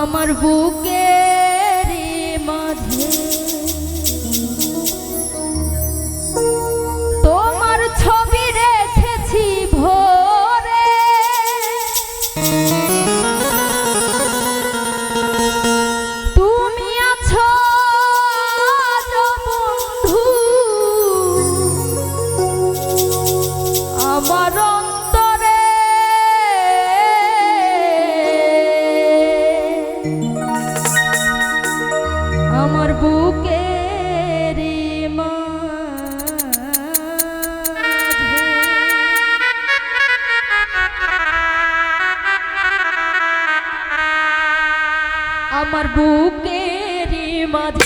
আমার বুকের বুকের মাঝে